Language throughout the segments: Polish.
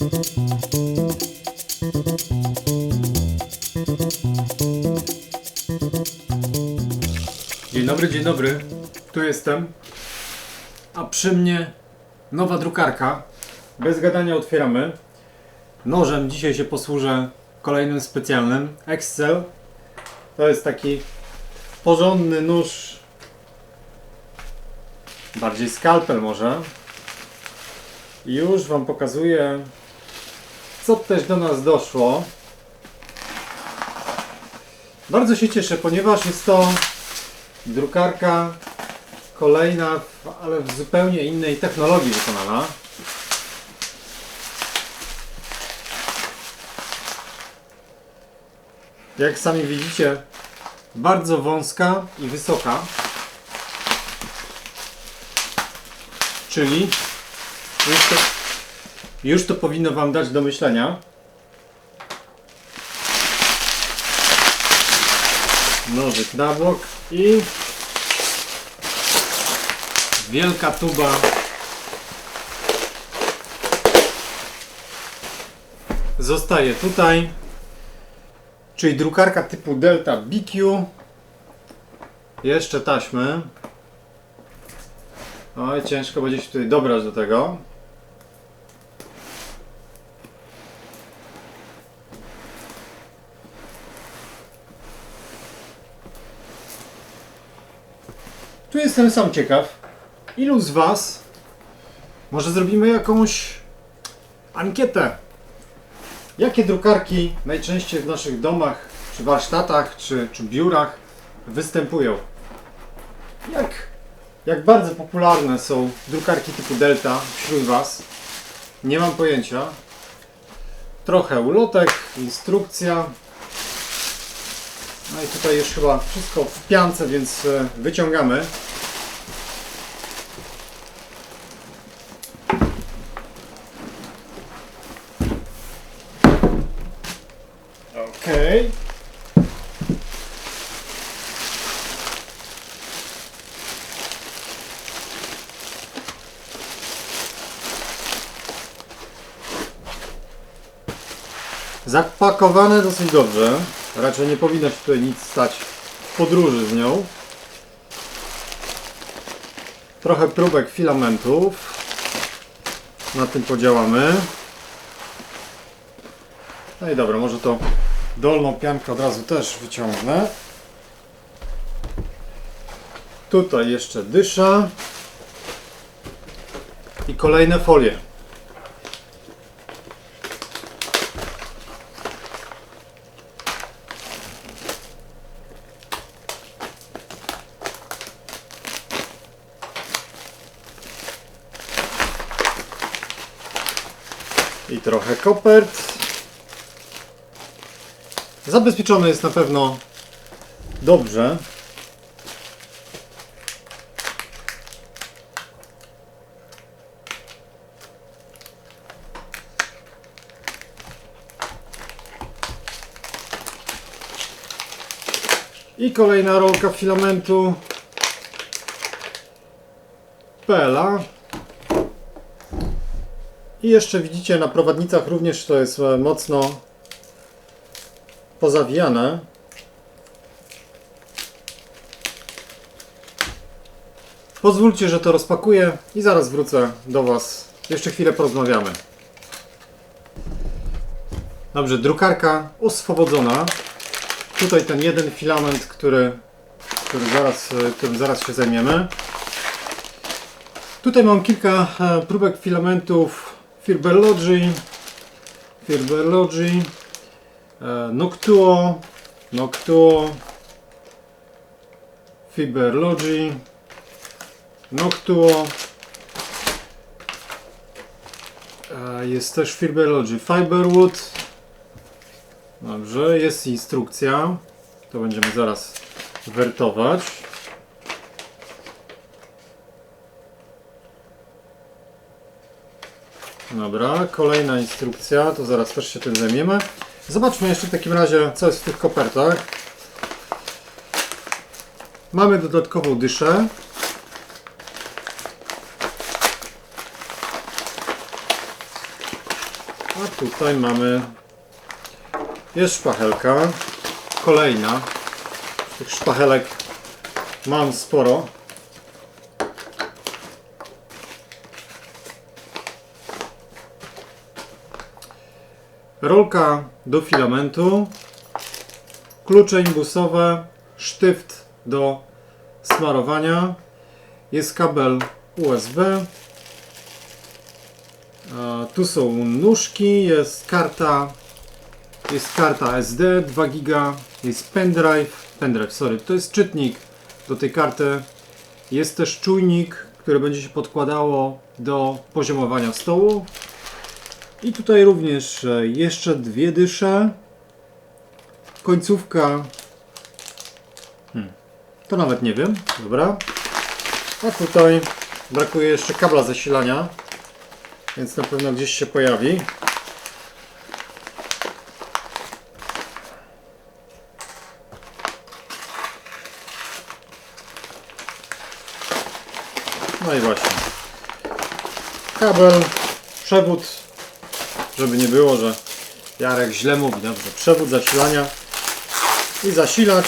Dzień dobry, dzień dobry. Tu jestem. A przy mnie nowa drukarka. Bez gadania otwieramy. Nożem dzisiaj się posłużę kolejnym specjalnym. Excel. To jest taki porządny nóż. Bardziej skalpel może. Już Wam pokazuję, co też do nas doszło. Bardzo się cieszę, ponieważ jest to drukarka kolejna, ale w zupełnie innej technologii wykonana. Jak sami widzicie, bardzo wąska i wysoka. Czyli już to, już to powinno Wam dać do myślenia. Nożyk na bok i wielka tuba. Zostaje tutaj czyli drukarka typu Delta BQ jeszcze taśmy. Oj ciężko będzie się tutaj dobrać do tego jestem sam ciekaw, ilu z Was może zrobimy jakąś ankietę. Jakie drukarki najczęściej w naszych domach, czy warsztatach, czy, czy biurach występują? Jak, jak bardzo popularne są drukarki typu Delta wśród Was? Nie mam pojęcia. Trochę ulotek, instrukcja, no i tutaj już chyba wszystko w piance, więc e, wyciągamy. Okej. Zapakowane dosyć dobrze. Raczej nie powinno się tutaj nic stać w podróży z nią. Trochę próbek filamentów. Na tym podziałamy. No i dobra, może to dolną piankę od razu też wyciągnę. Tutaj jeszcze dysza. I kolejne folie. i trochę kopert. Zabezpieczony jest na pewno dobrze. I kolejna rolka filamentu PLA. I jeszcze widzicie na prowadnicach również to jest e, mocno pozawijane. Pozwólcie, że to rozpakuję i zaraz wrócę do Was. Jeszcze chwilę porozmawiamy. Dobrze, drukarka oswobodzona. Tutaj ten jeden filament, który, który zaraz, którym zaraz się zajmiemy. Tutaj mam kilka e, próbek filamentów Firberlogi, e, Noctuo, Noctuo, Fiberlogi, Noctuo. E, Jest też Fiberlogi Fiberwood. Dobrze, jest instrukcja. To będziemy zaraz wertować. Dobra, kolejna instrukcja, to zaraz też się tym zajmiemy. Zobaczmy jeszcze w takim razie, co jest w tych kopertach. Mamy dodatkową dyszę. A tutaj mamy jest szpachelka. Kolejna. Tych szpachelek mam sporo. Rolka do filamentu. Klucze imbusowe. Sztyft do smarowania. Jest kabel USB. Tu są nóżki, jest karta, jest karta SD 2 giga, jest pendrive, pendrive, sorry, to jest czytnik do tej karty. Jest też czujnik, który będzie się podkładało do poziomowania stołu. I tutaj również e, jeszcze dwie dysze. Końcówka. Hmm. To nawet nie wiem. Dobra. A tutaj brakuje jeszcze kabla zasilania. Więc na pewno gdzieś się pojawi. No i właśnie. Kabel, przewód, żeby nie było, że Jarek źle mówi. Dobrze, przewód zasilania i zasilacz.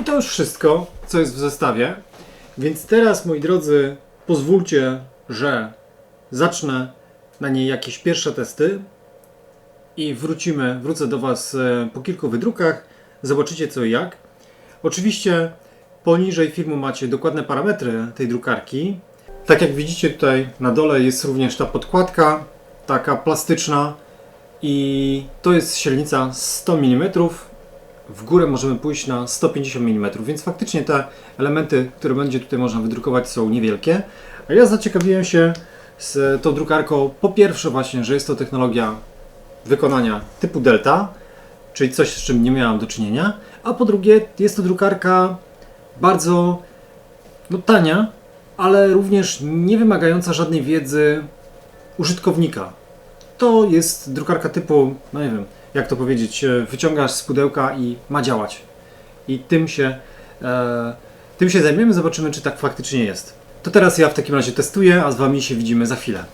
I to już wszystko, co jest w zestawie. Więc teraz, moi drodzy, pozwólcie, że zacznę na niej jakieś pierwsze testy i wrócimy, wrócę do Was e, po kilku wydrukach. Zobaczycie co i jak. Oczywiście poniżej filmu macie dokładne parametry tej drukarki. Tak jak widzicie tutaj na dole jest również ta podkładka, taka plastyczna i to jest średnica 100 mm. W górę możemy pójść na 150 mm, więc faktycznie te elementy, które będzie tutaj można wydrukować są niewielkie. A ja zaciekawiłem się z tą drukarką po pierwsze właśnie, że jest to technologia wykonania typu Delta, czyli coś z czym nie miałam do czynienia, a po drugie jest to drukarka bardzo no, tania, ale również nie wymagająca żadnej wiedzy użytkownika. To jest drukarka typu, no nie wiem, jak to powiedzieć, e, wyciągasz z pudełka i ma działać. I tym się, e, tym się zajmiemy, zobaczymy, czy tak faktycznie jest. To teraz ja w takim razie testuję, a z Wami się widzimy za chwilę.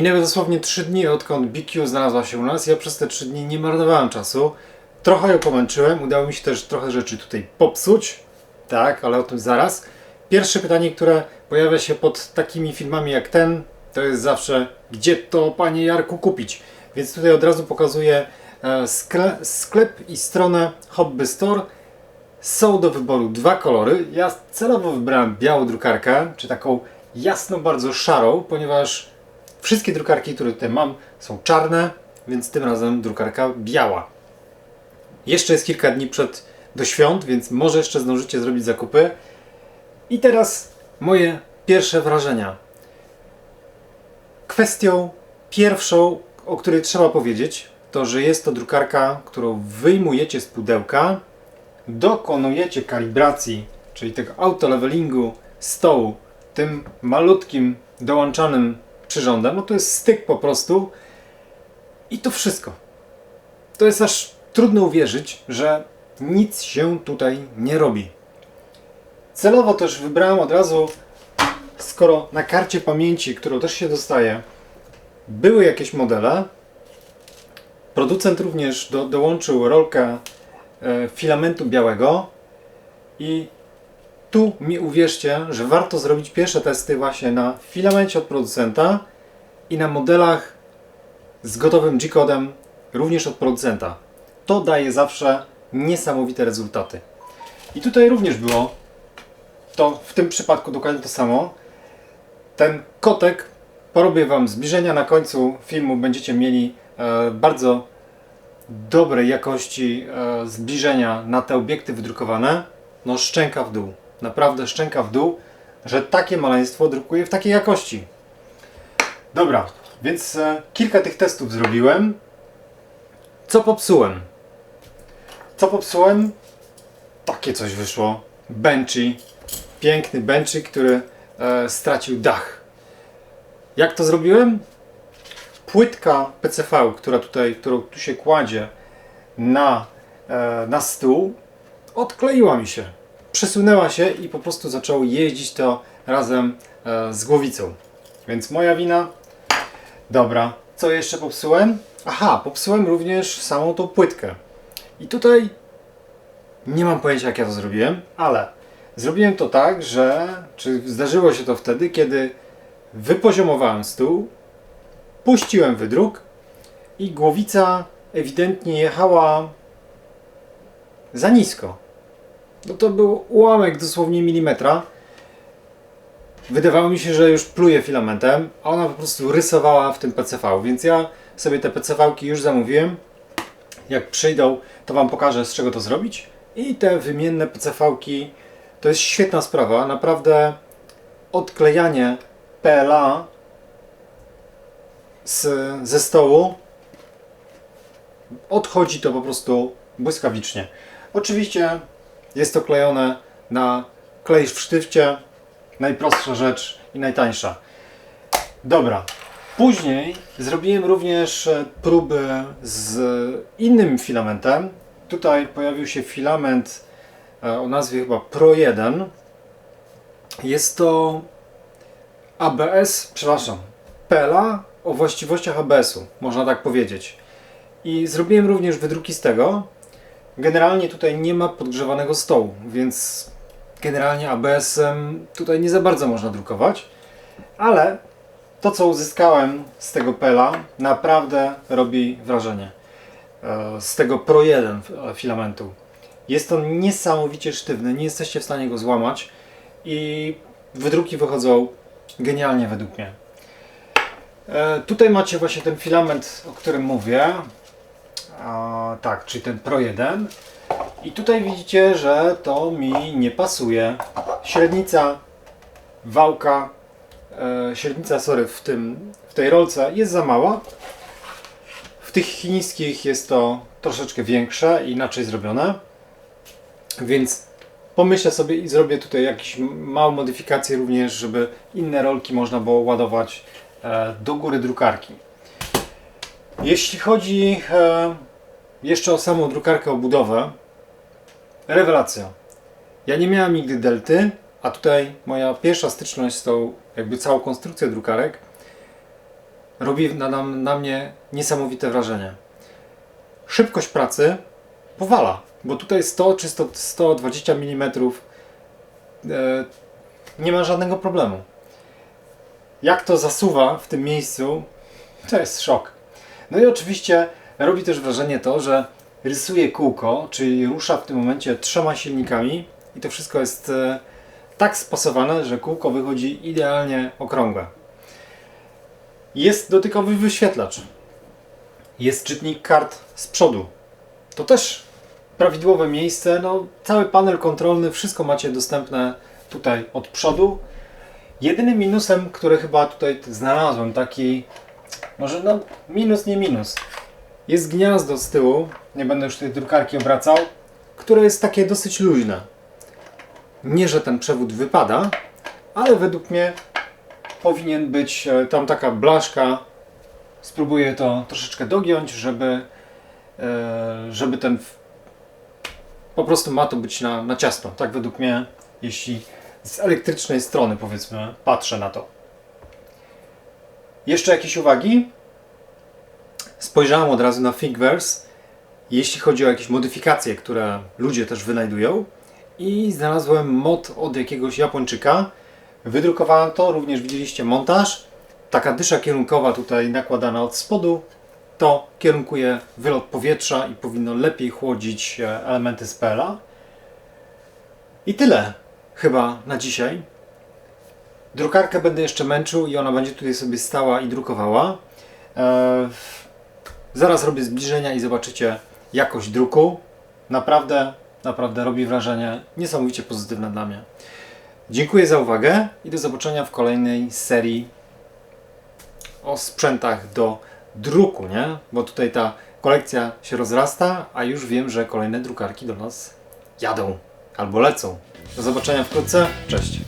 Minęły dosłownie 3 dni odkąd BQ znalazła się u nas. Ja przez te 3 dni nie marnowałem czasu. Trochę ją pomęczyłem, udało mi się też trochę rzeczy tutaj popsuć. Tak, ale o tym zaraz. Pierwsze pytanie, które pojawia się pod takimi filmami jak ten, to jest zawsze, gdzie to panie Jarku kupić? Więc tutaj od razu pokazuję e, skle, sklep i stronę Hobby Store. Są do wyboru dwa kolory. Ja celowo wybrałem białą drukarkę, czy taką jasną, bardzo szarą, ponieważ wszystkie drukarki, które tutaj mam, są czarne, więc tym razem drukarka biała. Jeszcze jest kilka dni przed do świąt, więc może jeszcze zdążycie zrobić zakupy. I teraz moje pierwsze wrażenia. Kwestią pierwszą, o której trzeba powiedzieć, to że jest to drukarka, którą wyjmujecie z pudełka, dokonujecie kalibracji, czyli tego autolevelingu stołu tym malutkim dołączanym przyrządem. No to jest styk po prostu i to wszystko. To jest aż trudno uwierzyć, że nic się tutaj nie robi. Celowo też wybrałem od razu, skoro na karcie pamięci, którą też się dostaje, były jakieś modele. Producent również do, dołączył rolkę e, filamentu białego i tu mi uwierzcie, że warto zrobić pierwsze testy właśnie na filamencie od producenta i na modelach z gotowym G-kodem również od producenta. To daje zawsze niesamowite rezultaty. I tutaj również było to w tym przypadku dokładnie to samo. Ten kotek porobię Wam zbliżenia. Na końcu filmu będziecie mieli e, bardzo dobrej jakości e, zbliżenia na te obiekty wydrukowane. No szczęka w dół. Naprawdę szczęka w dół, że takie maleństwo drukuje w takiej jakości. Dobra, więc e, kilka tych testów zrobiłem. Co popsułem? Co popsułem? Takie coś wyszło. Benchy. Piękny Benchy, który e, stracił dach. Jak to zrobiłem? Płytka PCV, która tutaj, którą tu się kładzie na, e, na stół, odkleiła mi się. Przesunęła się i po prostu zaczęło jeździć to razem e, z głowicą. Więc moja wina. Dobra, co jeszcze popsułem? Aha, popsułem również samą tą płytkę. I tutaj nie mam pojęcia, jak ja to zrobiłem, ale zrobiłem to tak, że czy zdarzyło się to wtedy, kiedy wypoziomowałem stół, puściłem wydruk i głowica ewidentnie jechała za nisko. No to był ułamek dosłownie milimetra. Wydawało mi się, że już pluje filamentem, a ona po prostu rysowała w tym PCV, więc ja sobie te PCV-ki już zamówiłem. Jak przyjdą, to Wam pokażę z czego to zrobić. I te wymienne PCV-ki to jest świetna sprawa. Naprawdę odklejanie PLA z, ze stołu odchodzi to po prostu błyskawicznie. Oczywiście jest to klejone na klej w sztywcie. Najprostsza rzecz i najtańsza. Dobra. Później zrobiłem również e, próby z innym filamentem. Tutaj pojawił się filament e, o nazwie chyba Pro 1. Jest to ABS, przepraszam, PLA o właściwościach ABS-u, można tak powiedzieć. I zrobiłem również wydruki z tego. Generalnie tutaj nie ma podgrzewanego stołu, więc generalnie ABS-em tutaj nie za bardzo można drukować. Ale to, co uzyskałem z tego PLA, naprawdę robi wrażenie. E, Z tego Pro 1 filamentu. Jest on niesamowicie sztywny, nie jesteście w stanie go złamać i wydruki wychodzą genialnie według mnie. E, Tutaj macie właśnie ten filament, o którym mówię. A, tak, czyli ten Pro 1. I tutaj widzicie, że to mi nie pasuje. Średnica wałka, e, średnica, sorry, w, tym, w tej rolce jest za mała. W tych chińskich jest to troszeczkę większe inaczej zrobione. Więc pomyślę sobie i zrobię tutaj jakieś małą modyfikację również, żeby inne rolki można było ładować e, do góry drukarki. Jeśli chodzi e, jeszcze o samą drukarkę, o budowę, rewelacja. Ja nie miałem nigdy delty, a tutaj moja pierwsza styczność z tą jakby całą konstrukcją drukarek. robi na, na, na mnie niesamowite wrażenie. Szybkość pracy powala, bo tutaj 100 czy 100, 120 mm e, nie ma żadnego problemu. Jak to zasuwa w tym miejscu, to jest szok. No i oczywiście robi też wrażenie to, że rysuje kółko, czyli rusza w tym momencie trzema silnikami i to wszystko jest e, tak spasowane, że kółko wychodzi idealnie okrągłe. Jest dotykowy wyświetlacz. Jest czytnik kart z przodu. To też prawidłowe miejsce. No, cały panel kontrolny, wszystko macie dostępne tutaj od przodu. Jedynym minusem, który chyba tutaj znalazłem, taki może no minus, nie minus, jest gniazdo z tyłu. Nie będę już tej drukarki obracał, które jest takie dosyć luźne. Nie, że ten przewód wypada, ale według mnie powinien być e, tam taka blaszka. Spróbuję to troszeczkę dogiąć, żeby, e, żeby ten po prostu ma to być na, na ciasto. Tak według mnie, jeśli z elektrycznej strony powiedzmy patrzę na to. Jeszcze jakieś uwagi? Spojrzałem od razu na Thingiverse, jeśli chodzi o jakieś modyfikacje, które ludzie też wynajdują i znalazłem mod od jakiegoś Japończyka. Wydrukowałem to, również widzieliście montaż. Taka dysza kierunkowa tutaj nakładana od spodu, to kierunkuje wylot powietrza i powinno lepiej chłodzić e, elementy z PLA. I tyle chyba na dzisiaj. Drukarkę będę jeszcze męczył i ona będzie tutaj sobie stała i drukowała. Eee, zaraz robię zbliżenia i zobaczycie jakość druku. Naprawdę, naprawdę robi wrażenie niesamowicie pozytywne dla mnie. Dziękuję za uwagę i do zobaczenia w kolejnej serii o sprzętach do druku, nie? Bo tutaj ta kolekcja się rozrasta, a już wiem, że kolejne drukarki do nas jadą albo lecą. Do zobaczenia wkrótce. Cześć.